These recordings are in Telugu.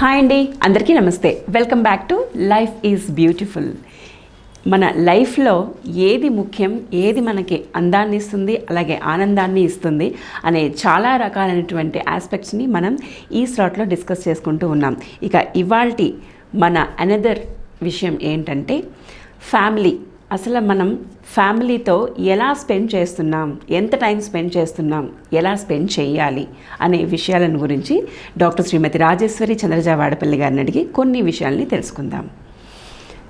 హాయ్ అండి అందరికీ నమస్తే. Welcome back to life is beautiful మన లైఫ్లో ఏది ముఖ్యం ఏది మనకి అందాన్ని ఇస్తుంది అలాగే ఆనందాన్ని ఇస్తుంది అనే చాలా రకాలైనటువంటి ఆస్పెక్ట్స్ని మనం ఈ స్లాట్లో డిస్కస్ చేసుకుంటూ ఉన్నాం. ఇక ఇవాల్టి మన అనదర్ విషయం ఏంటంటే ఫ్యామిలీ అసలు మనం ఫ్యామిలీతో ఎలా స్పెండ్ చేస్తున్నాం? ఎంత టైం స్పెండ్ చేస్తున్నాం? ఎలా స్పెండ్ చేయాలి? అనే విషయాలను గురించి డాక్టర్ శ్రీమతి రాజేశ్వరి చంద్రజా వాడపల్లి గారిని అడిగి కొన్ని విషయాల్ని తెలుసుకుందాం.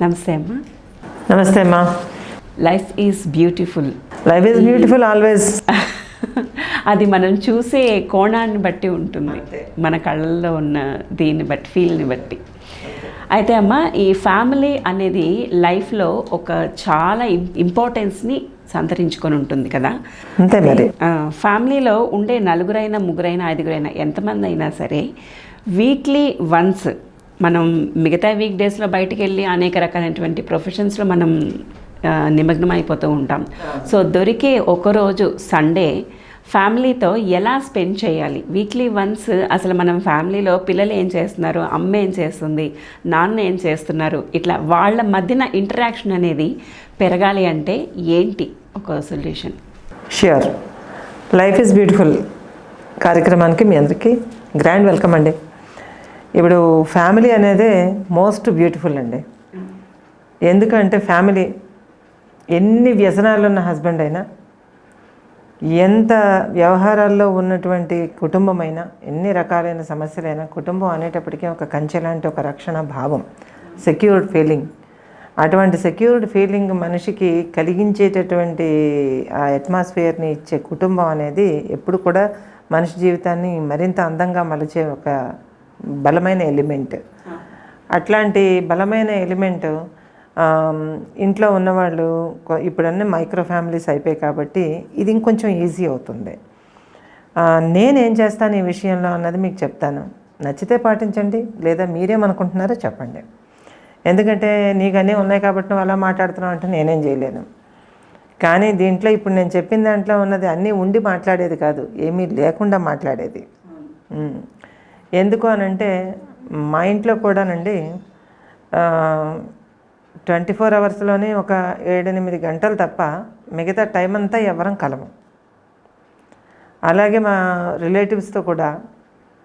నమస్తే అమ్మా. నమస్తే అమ్మా. Life is beautiful life is beautiful always అది మనం చూసే కోణాన్ని బట్టి ఉంటుంది. మన కళ్ళల్లో ఉన్న దీన్ని బట్టి ఫీల్ని బట్టి. అయితే అమ్మ ఈ ఫ్యామిలీ అనేది లైఫ్లో ఒక చాలా ఇంపార్టెన్స్ని సంతరించుకొని ఉంటుంది కదా? అంతే మరి. ఫ్యామిలీలో ఉండే నలుగురైనా ముగ్గురైనా ఐదుగురైనా ఎంతమంది అయినా సరే వీక్లీ వన్స్ మనం మిగతా వీక్ డేస్లో బయటికి వెళ్ళి అనేక రకాలైనటువంటి ప్రొఫెషన్స్లో మనం నిమగ్నం అయిపోతూ ఉంటాం. సో దొరికే ఒకరోజు సండే ఫ్యామిలీతో ఎలా స్పెండ్ చేయాలి? వీక్లీ వన్స్ అసలు మనం ఫ్యామిలీలో పిల్లలు ఏం చేస్తున్నారు? అమ్మ ఏం చేస్తుంది? నాన్న ఏం చేస్తున్నారు? ఇట్లా వాళ్ళ మధ్యన ఇంటరాక్షన్ అనేది పెరగాలి అంటే ఏంటి ఒక solution? Sure life is beautiful కార్యక్రమానికి మీ అందరికీ గ్రాండ్ వెల్కమ్ అండి. ఇప్పుడు ఫ్యామిలీ అనేది మోస్ట్ బ్యూటిఫుల్ అండి. ఎందుకంటే ఫ్యామిలీ ఎన్ని వ్యసనాలు ఉన్న హస్బెండ్ అయినా ఎంత వ్యవహారాల్లో ఉన్నటువంటి కుటుంబమైనా ఎన్ని రకాలైన సమస్యలైనా కుటుంబం అనేటప్పటికీ ఒక కంచె లాంటి ఒక రక్షణ భావం సెక్యూర్డ్ ఫీలింగ్ అటువంటి సెక్యూర్డ్ ఫీలింగ్ మనిషికి కలిగించేటటువంటి ఆ అట్మాస్ఫియర్ని ఇచ్చే కుటుంబం అనేది ఎప్పుడు కూడా మనిషి జీవితాన్ని మరింత అందంగా మలిచే ఒక బలమైన ఎలిమెంట్ అట్లాంటి బలమైన ఎలిమెంట్ ఇంట్లో ఉన్నవాళ్ళు ఇప్పుడన్నీ మైక్రో ఫ్యామిలీస్ అయిపోయాయి కాబట్టి ఇది ఇంకొంచెం ఈజీ అవుతుంది. నేనేం చేస్తాను ఈ విషయంలో అన్నది మీకు చెప్తాను. నచ్చితే పాటించండి లేదా మీరేమనుకుంటున్నారో చెప్పండి. ఎందుకంటే నీకన్నీ ఉన్నాయి కాబట్టి నువ్వు అలా మాట్లాడుతున్నావు అంటే నేనేం చేయలేను. కానీ దీంట్లో ఇప్పుడు నేను చెప్పిన దాంట్లో ఉన్నది అన్నీ ఉండి మాట్లాడేది కాదు ఏమీ లేకుండా మాట్లాడేది. ఎందుకు అనంటే మా ఇంట్లో కూడానండి ట్వంటీ ఫోర్ అవర్స్లోనే ఒక ఏడెనిమిది గంటలు తప్ప మిగతా టైం అంతా ఎవరం కలము. అలాగే మా రిలేటివ్స్తో కూడా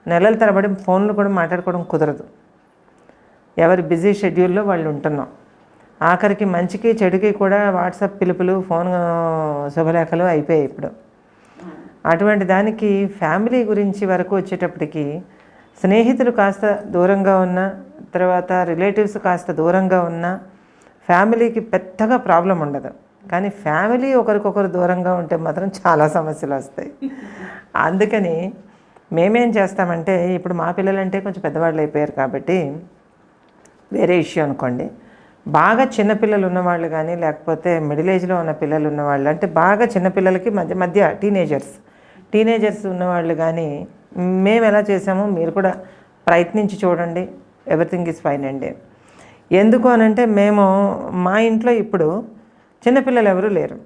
నెలల తరబడి ఫోన్లు కూడా మాట్లాడుకోవడం కుదరదు. ఎవరి బిజీ షెడ్యూల్లో వాళ్ళు ఉంటున్నాం. ఆఖరికి మంచికి చెడుకి కూడా వాట్సాప్ పిలుపులు ఫోన్ శుభలేఖలు అయిపోయాయి ఇప్పుడు. అటువంటి దానికి ఫ్యామిలీ గురించి వరకు వచ్చేటప్పటికి స్నేహితులు కాస్త దూరంగా ఉన్న తర్వాత రిలేటివ్స్ కాస్త దూరంగా ఉన్నా ఫ్యామిలీకి పెద్దగా ప్రాబ్లం ఉండదు. కానీ ఫ్యామిలీ ఒకరికొకరు దూరంగా ఉంటే మాత్రం చాలా సమస్యలు వస్తాయి. అందుకని మేమేం చేస్తామంటే ఇప్పుడు మా పిల్లలంటే కొంచెం పెద్దవాళ్ళు అయిపోయారు కాబట్టి వేరే ఇష్యూ అనుకోండి. బాగా చిన్నపిల్లలు ఉన్నవాళ్ళు కానీ లేకపోతే మిడిల్ ఏజ్లో ఉన్న పిల్లలు ఉన్నవాళ్ళు అంటే బాగా చిన్నపిల్లలకి మధ్య మధ్య టీనేజర్స్ టీనేజర్స్ ఉన్నవాళ్ళు కానీ మేము ఎలా చేసామో మీరు కూడా ప్రయత్నించి చూడండి. ఎవ్రీథింగ్ ఈజ్ ఫైన్ అండి. ఎందుకు అనంటే మేము మా ఇంట్లో ఇప్పుడు చిన్నపిల్లలు ఎవరు లేరు.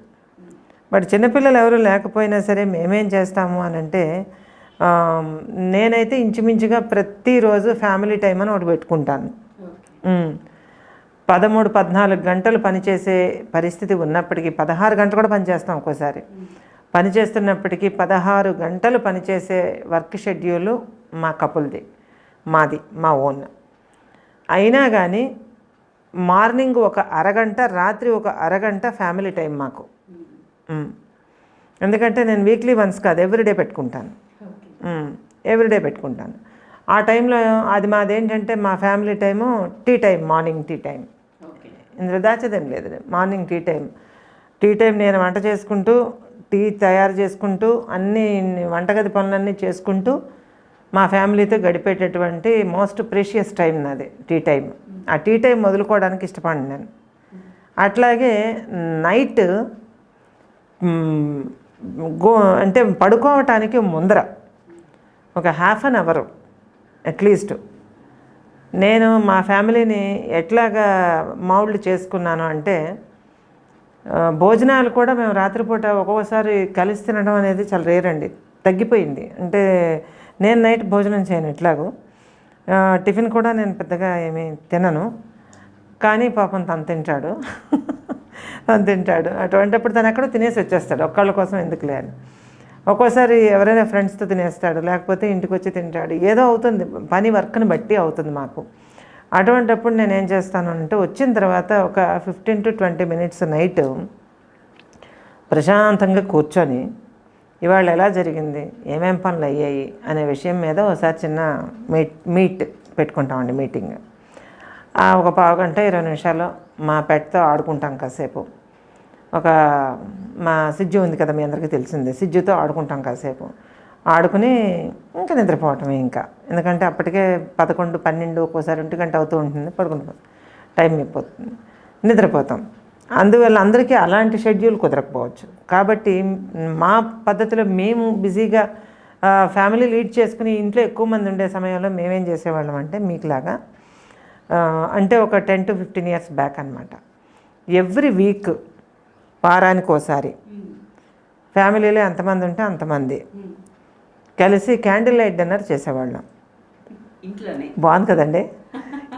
బట్ చిన్నపిల్లలు ఎవరు లేకపోయినా సరే మేమేం చేస్తాము అని అంటే ఆ, నేనైతే ఇంచుమించుగా ప్రతిరోజు ఫ్యామిలీ టైం అని ఒకటి పెట్టుకుంటాను. పదమూడు పద్నాలుగు గంటలు పనిచేసే పరిస్థితి ఉన్నప్పటికీ పదహారు గంటలు కూడా పనిచేస్తాం ఒక్కోసారి. పనిచేస్తున్నప్పటికీ పదహారు గంటలు పనిచేసే వర్క్ షెడ్యూల్ మా కపుల్ది మాది మా ఓన్. అయినా కానీ మార్నింగ్ ఒక అరగంట రాత్రి ఒక అరగంట ఫ్యామిలీ టైం మాకు. ఎందుకంటే నేను వీక్లీ వన్స్ కాదు ఎవ్రీడే పెట్టుకుంటాను. ఎవ్రీడే పెట్టుకుంటాను. ఆ టైంలో అది మాదేంటంటే మా family time tea time morning tea time. ఇందులో దాచేదేం లేదు. Morning tea time. Tea time నేను వంట చేసుకుంటూ టీ తయారు చేసుకుంటూ అన్ని వంటగది పనులన్నీ చేసుకుంటూ మా ఫ్యామిలీతో గడిపేటటువంటి మోస్ట్ ప్రీషియస్ టైం నాది టీ టైం. ఆ టీ టైం వదులుకోవడానికి ఇష్టపడి నేను. అట్లాగే నైట్ గో అంటే పడుకోవటానికి ముందర ఒక హాఫ్ అన్ అవరు అట్లీస్ట్ నేను మా ఫ్యామిలీని ఎట్లాగా మౌల్డ్ చేసుకున్నాను అంటే భోజనాలు కూడా మేము రాత్రిపూట ఒక్కొక్కసారి కలిసి తినడం అనేది చాలా రేర్ అండి. తగ్గిపోయింది. అంటే నేను నైట్ భోజనం చేయను ఎట్లాగో టిఫిన్ కూడా నేను పెద్దగా ఏమీ తినను. కానీ పాపం తను తింటాడు. తను తింటాడు. అటువంటిప్పుడు తను ఎక్కడో తినేసి వచ్చేస్తాడు. ఒక్కళ్ళ కోసం ఎందుకు లేని ఒక్కోసారి ఎవరైనా ఫ్రెండ్స్తో తినేస్తాడు. లేకపోతే ఇంటికి వచ్చి తింటాడు. ఏదో అవుతుంది. పని వర్క్ని బట్టి అవుతుంది మాకు. అటువంటిప్పుడు నేను ఏం చేస్తాను అంటే వచ్చిన తర్వాత ఒక fifteen to twenty minutes night ప్రశాంతంగా కూర్చొని ఇవాళ ఎలా జరిగింది? ఏమేం పనులు అయ్యాయి? అనే విషయం మీద ఒకసారి చిన్న మీట్ మీట్ పెట్టుకుంటామండి మీటింగ్. ఆ ఒక పావు గంట ఇరవై నిమిషాలు మా పెట్తో ఆడుకుంటాం కాసేపు. ఒక మా సిజ్జు ఉంది కదా మీ అందరికీ తెలిసిందే సిజ్జుతో ఆడుకుంటాం కాసేపు. ఆడుకుని ఇంకా నిద్రపోవటమే ఇంకా. ఎందుకంటే అప్పటికే పదకొండు పన్నెండు ఒక్కోసారి ఒంటి గంట అవుతూ ఉంటుంది పడుకుంటూ టైం అయిపోతుంది. నిద్రపోతాం. అందువల్ల అందరికీ అలాంటి షెడ్యూల్ కుదరకపోవచ్చు. కాబట్టి మా పద్ధతిలో మేము బిజీగా ఫ్యామిలీ లీడ్ చేసుకుని ఇంట్లో ఎక్కువ మంది ఉండే సమయంలో మేమేం చేసేవాళ్ళం అంటే మీకులాగా అంటే ఒక ten to fifteen years back అనమాట ఎవ్రీ వీక్ వారానికి ఒకసారి ఫ్యామిలీలో ఎంతమంది ఉంటే అంతమంది. కలిసి క్యాండిల్ లైట్ డిన్నర్ చేసేవాళ్ళం. ఇంట్లోనే. బాగుంది కదండి.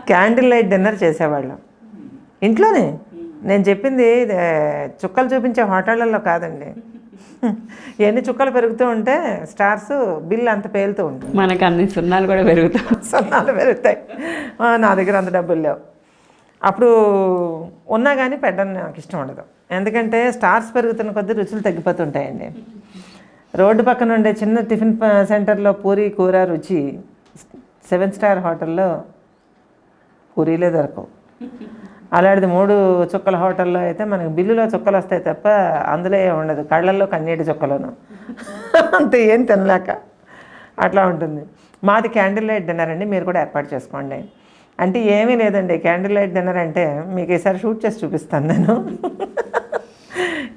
క్యాండిల్ లైట్ డిన్నర్ చేసేవాళ్ళం. ఇంట్లోనే. నేను చెప్పింది చుక్కలు చూపించే హోటళ్ళల్లో కాదండి. ఎన్ని చుక్కలు పెరుగుతూ ఉంటే స్టార్స్ బిల్ అంత పేలుతూ ఉంటుంది. మనకు అన్ని సున్నాలు కూడా పెరుగుతాం సున్నాలు పెరుగుతాయి. నా దగ్గర అంత డబ్బులు లేవు. అప్పుడు ఉన్నా కానీ పెట్టడం నాకు ఇష్టం ఉండదు. ఎందుకంటే స్టార్స్ పెరుగుతున్న కొద్దీ రుచులు తగ్గిపోతుంటాయండి. రోడ్డు పక్కన ఉండే చిన్న టిఫిన్ సెంటర్లో పూరి కూర రుచి సెవెన్ స్టార్ హోటల్లో పూరీలే దొరకవు. అలాంటిది మూడు చుక్కల హోటల్లో అయితే మనకి బిల్లులో చుక్కలు వస్తాయి తప్ప అందులో ఏం ఉండదు. కళ్ళల్లో కన్నీటి చుక్కలను. అంతే ఏం తినలేక. అట్లా ఉంటుంది. మాది క్యాండిల్ లైట్ డిన్నర్ అండి మీరు కూడా ఏర్పాటు చేసుకోండి. అంటే ఏమీ లేదండి క్యాండిల్ లైట్ డిన్నర్ అంటే మీకు ఈసారి షూట్ చేసి చూపిస్తాను నేను.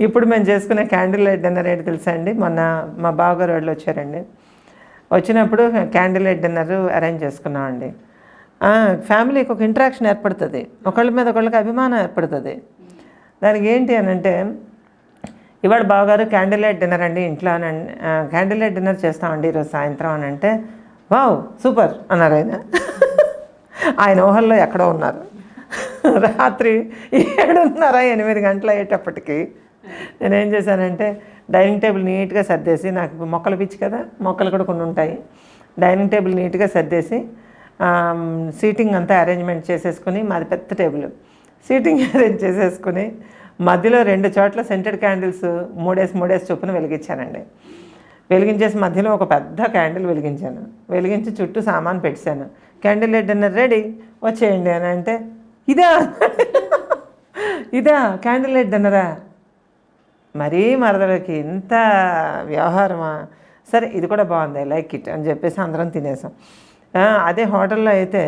ఇప్పుడు మేము చేసుకునే క్యాండిల్ లైట్ డిన్నర్ ఏంటి తెలుసా అండి? మొన్న మా బావగారు వాళ్ళు వచ్చారండి. వచ్చినప్పుడు క్యాండిల్ లైట్ డిన్నర్ అరేంజ్ చేసుకున్నామండి. ఫ్యామిలీకి ఒక ఇంటరాక్షన్ ఏర్పడుతుంది. ఒకళ్ళ మీద ఒకళ్ళకి అభిమానం ఏర్పడుతుంది. దానికి ఏంటి అని అంటే ఇవాళ బావగారు క్యాండిల్ లైట్ డిన్నర్ అండి ఇంట్లో అని క్యాండిల్ లైట్ డిన్నర్ చేస్తామండి ఈరోజు సాయంత్రం అని అంటే వావ్ సూపర్ అన్నారు ఆయన. ఆయన ఊహల్లో ఎక్కడో ఉన్నారు. రాత్రి ఏడున్నర ఎనిమిది గంటలు అయ్యేటప్పటికి నేనేం చేశానంటే డైనింగ్ టేబుల్ నీట్గా సర్దేసి నాకు మొక్కలు పిచ్చి కదా మొక్కలు కూడా కొన్ని ఉంటాయి. డైనింగ్ టేబుల్ నీట్గా సర్దేసి సీటింగ్ అంతా అరేంజ్మెంట్ చేసేసుకుని మాది పెద్ద టేబుల్. సీటింగ్ అరేంజ్ చేసేసుకుని మధ్యలో రెండు చోట్ల సెంటెడ్ క్యాండిల్స్ మూడేసి మూడేసి చొప్పున వెలిగించానండి. వెలిగించేసి మధ్యలో ఒక పెద్ద క్యాండిల్ వెలిగించాను. వెలిగించి చుట్టూ సామాన్ పెట్టాను. క్యాండిల్ లైట్ డిన్నర్ రెడీ వచ్చేయండి అని అంటే ఇదా? ఇదా క్యాండిల్ లైట్ డిన్నరా మరీ మరదలకి ఇంత వ్యవహారమా? సరే ఇది కూడా బాగుంది లైక్ ఇట్ అని చెప్పేసి అందరం తినేసాం. అదే హోటల్లో అయితే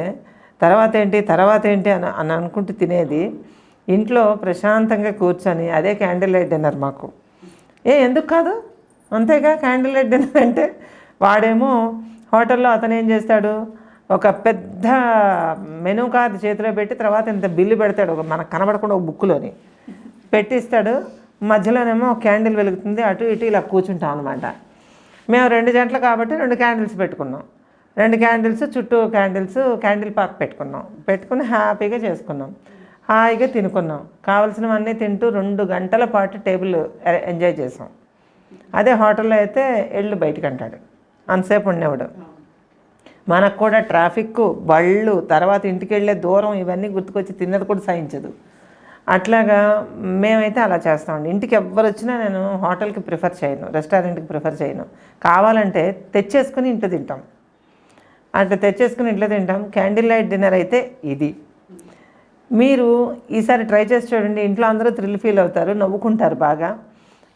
తర్వాత ఏంటి తర్వాత ఏంటి అని అని అనుకుంటూ తినేది. ఇంట్లో ప్రశాంతంగా కూర్చొని అదే క్యాండిల్ లైట్ డిన్నర్ మాకు. ఏ ఎందుకు కాదు? అంతేగా క్యాండిల్ లైట్ డిన్నర్ అంటే వాడేమో హోటల్లో అతను ఏం చేస్తాడు? ఒక పెద్ద మెనూ కార్డు చేతిలో పెట్టి తర్వాత ఇంత బిల్లు పెడతాడు. ఒక మనకు కనబడకుండా ఒక బుక్లోని పెట్టిస్తాడు. మధ్యలోనేమో క్యాండిల్ వెలుగుతుంది. అటు ఇటు ఇలా కూర్చుంటాం అనమాట మేము రెండు జంటలు కాబట్టి రెండు క్యాండిల్స్ పెట్టుకున్నాం. రెండు క్యాండిల్స్ చుట్టూ క్యాండిల్స్ క్యాండిల్ పార్క్ పెట్టుకున్నాం. పెట్టుకుని హ్యాపీగా చేసుకున్నాం. హాయిగా తినుకున్నాం. కావలసినవన్నీ తింటూ రెండు గంటల పాటు టేబుల్ ఎంజాయ్ చేసాం. అదే హోటల్లో అయితే ఎళ్ళు బయటకు అంటాడు. అంతసేపు ఉండేవాడు. మనకు కూడా ట్రాఫిక్ బళ్ళు తర్వాత ఇంటికి వెళ్ళే దూరం ఇవన్నీ గుర్తుకొచ్చి తిన్నది కూడా సహించదు. అట్లాగా మేమైతే అలా చేస్తామండి. ఇంటికి ఎవ్వరు వచ్చినా నేను హోటల్కి ప్రిఫర్ చేయను రెస్టారెంట్కి ప్రిఫర్ చేయను. కావాలంటే తెచ్చేసుకుని ఇంట్లో తింటాం. అట్లా తెచ్చేసుకుని ఇంట్లో తింటాం. క్యాండిల్ లైట్ డిన్నర్ అయితే ఇది. మీరు ఈసారి ట్రై చేసి చూడండి ఇంట్లో అందరూ థ్రిల్ ఫీల్ అవుతారు నవ్వుకుంటారు బాగా.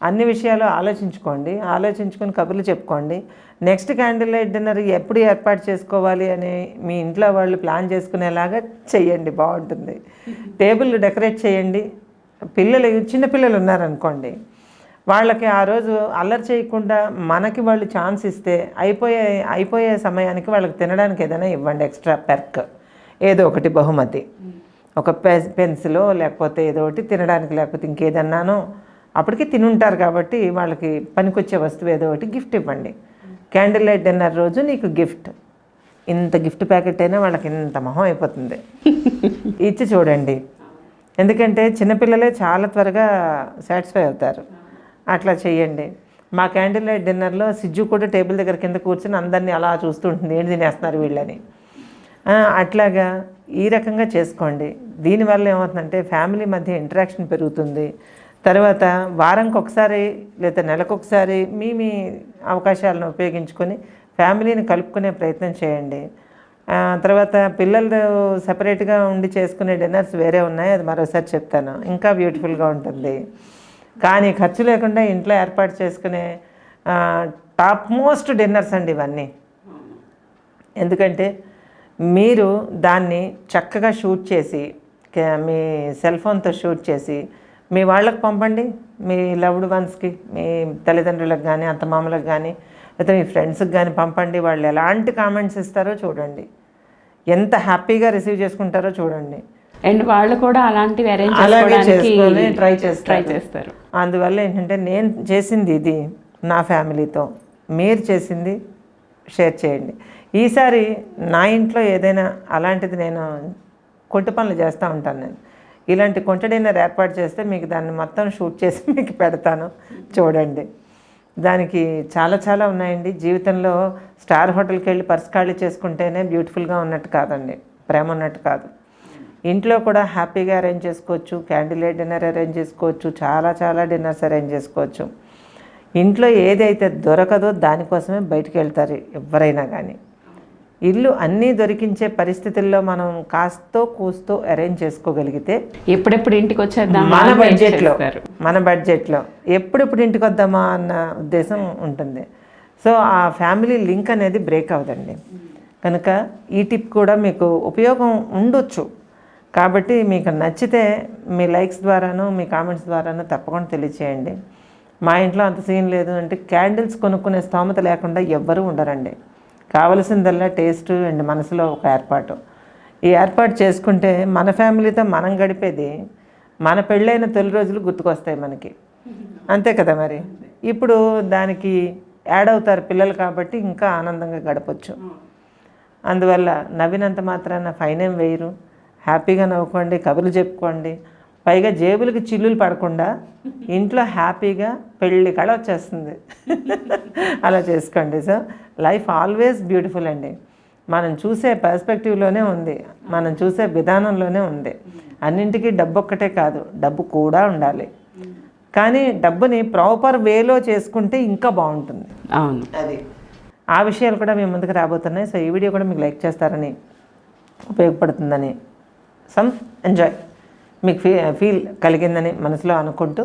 అన్ని విషయాలు ఆలోచించుకోండి ఆలోచించుకొని కబుర్లు చెప్పుకోండి. నెక్స్ట్ క్యాండిల్ లైట్ డిన్నర్ ఎప్పుడు ఏర్పాటు చేసుకోవాలి అని మీ ఇంట్లో వాళ్ళు ప్లాన్ చేసుకునేలాగా చెయ్యండి బాగుంటుంది. టేబుల్ డెకరేట్ చేయండి. పిల్లలు చిన్న పిల్లలు ఉన్నారనుకోండి వాళ్ళకి ఆ రోజు అల్లరి చేయకుండా మనకి వాళ్ళు ఛాన్స్ ఇస్తే అయిపోయే అయిపోయే సమయానికి వాళ్ళకి తినడానికి ఏదైనా ఇవ్వండి ఎక్స్ట్రా పెర్క్. ఏదో ఒకటి బహుమతి. ఒక పె పెన్సిలో లేకపోతే ఏదో ఒకటి తినడానికి లేకపోతే ఇంకేదన్నానో అప్పటికి తినుంటారు కాబట్టి వాళ్ళకి పనికొచ్చే వస్తువు ఏదో ఒకటి గిఫ్ట్ ఇవ్వండి. క్యాండిల్ లైట్ డిన్నర్ రోజు నీకు గిఫ్ట్. ఇంత గిఫ్ట్ ప్యాకెట్ అయినా వాళ్ళకి ఇంత మొహం అయిపోతుంది. ఇచ్చి చూడండి. ఎందుకంటే చిన్నపిల్లలే చాలా త్వరగా సాటిస్ఫై అవుతారు. అట్లా చేయండి మా క్యాండిల్ లైట్ డిన్నర్లో సిజ్జు కూడా టేబుల్ దగ్గర కింద కూర్చొని అందరినీ అలా చూస్తూ ఉంటుంది ఏంటి తినేస్తున్నారు వీళ్ళని? అట్లాగా ఈ రకంగా చేసుకోండి. దీనివల్ల ఏమవుతుందంటే ఫ్యామిలీ మధ్య ఇంటరాక్షన్ పెరుగుతుంది. తర్వాత వారంకి ఒకసారి లేదా నెలకు ఒకసారి మీ మీ అవకాశాలను ఉపయోగించుకొని ఫ్యామిలీని కలుపుకునే ప్రయత్నం చేయండి. తర్వాత పిల్లలు సపరేట్గా ఉండి చేసుకునే డిన్నర్స్ వేరే ఉన్నాయి అది మరోసారి చెప్తాను. ఇంకా బ్యూటిఫుల్గా ఉంటుంది. కానీ ఖర్చు లేకుండా ఇంట్లో ఏర్పాటు చేసుకునే టాప్ మోస్ట్ డిన్నర్స్ అండి ఇవన్నీ. ఎందుకంటే మీరు దాన్ని చక్కగా షూట్ చేసి మీ సెల్ ఫోన్తో షూట్ చేసి మీ వాళ్ళకి పంపండి మీ లవ్డ్ వన్స్కి మీ తల్లిదండ్రులకు కానీ అత్తమామలకు కానీ లేకపోతే మీ ఫ్రెండ్స్కి కానీ పంపండి. వాళ్ళు ఎలాంటి కామెంట్స్ ఇస్తారో చూడండి. ఎంత హ్యాపీగా రిసీవ్ చేసుకుంటారో చూడండి. అండ్ వాళ్ళు కూడా అలాంటివి అరేంజ్ అలాగే ట్రై ట్రై చేస్తారు. చేస్తారు. అందువల్ల ఏంటంటే నేను చేసింది ఇది నా ఫ్యామిలీతో. మీరు చేసింది షేర్ చేయండి. ఈసారి నా ఇంట్లో ఏదైనా అలాంటిది నేను కొంటి పనులు చేస్తూ ఉంటాను నేను. ఇలాంటి కొంట డిన్నర్ ఏర్పాటు చేస్తే మీకు దాన్ని మొత్తం షూట్ చేసి మీకు పెడతాను. చూడండి. దానికి చాలా చాలా ఉన్నాయండి. జీవితంలో స్టార్ హోటల్కి వెళ్ళి పర్స్ ఖాళీ చేసుకుంటేనే బ్యూటిఫుల్గా ఉన్నట్టు కాదండి. ప్రేమ ఉన్నట్టు కాదు. ఇంట్లో కూడా హ్యాపీగా అరేంజ్ చేసుకోవచ్చు క్యాండిల్ లైట్ డిన్నర్ అరేంజ్ చేసుకోవచ్చు చాలా చాలా డిన్నర్స్ అరేంజ్ చేసుకోవచ్చు. ఇంట్లో ఏదైతే దొరకదో దానికోసమే బయటికి వెళ్తారు ఎవరైనా కానీ. ఇల్లు అన్నీ దొరికించే పరిస్థితుల్లో మనం కాస్తో కూస్తో అరేంజ్ చేసుకోగలిగితే ఎప్పుడెప్పుడు ఇంటికి వచ్చేద్దాం మన బడ్జెట్లో మన బడ్జెట్లో ఎప్పుడెప్పుడు ఇంటికి వద్దామా అన్న ఉద్దేశం ఉంటుంది. సో ఆ ఫ్యామిలీ లింక్ అనేది బ్రేక్ అవ్వదండి. కనుక ఈ టిప్ కూడా మీకు ఉపయోగం ఉండొచ్చు. కాబట్టి మీకు నచ్చితే మీ లైక్స్ ద్వారాను మీ కామెంట్స్ ద్వారాను తప్పకుండా తెలియచేయండి. మా ఇంట్లో అంత సీన్ లేదు అంటే క్యాండిల్స్ కొనుక్కునే స్తోమత లేకుండా ఎవ్వరూ ఉండరండి. కావలసిందల్లా టేస్ట్ అండ్ మనసులో ఒక ఏర్పాటు. ఈ ఏర్పాటు చేసుకుంటే మన ఫ్యామిలీతో మనం గడిపేది మన పెళ్ళైన తొలి రోజులు గుర్తుకొస్తాయి మనకి. అంతే కదా మరి? ఇప్పుడు దానికి యాడ్ అవుతారు పిల్లలు కాబట్టి ఇంకా ఆనందంగా గడపచ్చు. అందువల్ల నవ్వినంత మాత్రాన ఫైన్ ఏం వేయరు. హ్యాపీగా నవ్వుకోండి కబుర్లు చెప్పుకోండి. పైగా జేబులకి చిల్లులు పడకుండా ఇంట్లో హ్యాపీగా పెళ్ళి కళ వచ్చేస్తుంది. అలా చేసుకోండి. సో లైఫ్ ఆల్వేస్ బ్యూటిఫుల్ అండి. మనం చూసే పర్స్పెక్టివ్లోనే ఉంది. మనం చూసే విధానంలోనే ఉంది. అన్నింటికీ డబ్బు ఒక్కటే కాదు డబ్బు కూడా ఉండాలి. కానీ డబ్బుని ప్రాపర్ వేలో చేసుకుంటే ఇంకా బాగుంటుంది. అవును. అది. ఆ విషయాలు కూడా మేము ముందుకు రాబోతున్నాయి. సో ఈ వీడియో కూడా మీకు లైక్ చేస్తారని ఉపయోగపడుతుందని సమ్ ఎంజాయ్. మీకు ఫీ ఫీల్ కలిగిందని మనసులో అనుకుంటూ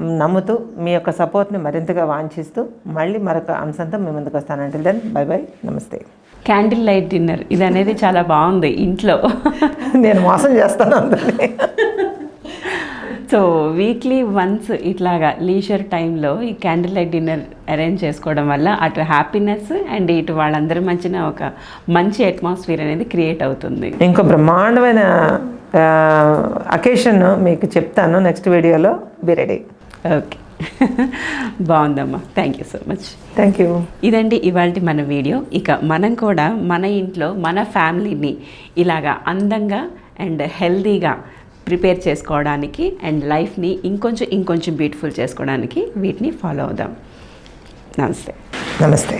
నమ్ముతూ మీ యొక్క సపోర్ట్ని మరింతగా వాంఛిస్తూ మళ్ళీ మరొక అంశంతో మీ ముందుకు వస్తానంటే దెన్ బై బై నమస్తే. క్యాండిల్ లైట్ డిన్నర్ ఇది అనేది చాలా బాగుంది ఇంట్లో. నేను మోసం చేస్తాను అందరినీ. సో వీక్లీ వన్స్ ఇట్లాగా లీజర్ టైంలో ఈ క్యాండిల్ లైట్ డిన్నర్ అరేంజ్ చేసుకోవడం వల్ల అటు హ్యాపీనెస్ అండ్ ఇటు వాళ్ళందరి మధ్యన ఒక మంచి అట్మాస్ఫియర్ అనేది క్రియేట్ అవుతుంది. ఇంకో బ్రహ్మాండమైన అకేషన్ మీకు చెప్తాను నెక్స్ట్ వీడియోలో. బి రెడీ ఓకే బాగుందమ్మా. Thank you so much thank you ఇదండి ఇవాళ మన వీడియో. ఇక మనం కూడా మన ఇంట్లో మన ఫ్యామిలీని ఇలాగా అందంగా అండ్ హెల్తీగా ప్రిపేర్ చేసుకోవడానికి అండ్ లైఫ్ని ఇంకొంచెం ఇంకొంచెం బ్యూటిఫుల్ చేసుకోవడానికి వీటిని ఫాలో అవుదాం. నమస్తే. నమస్తే.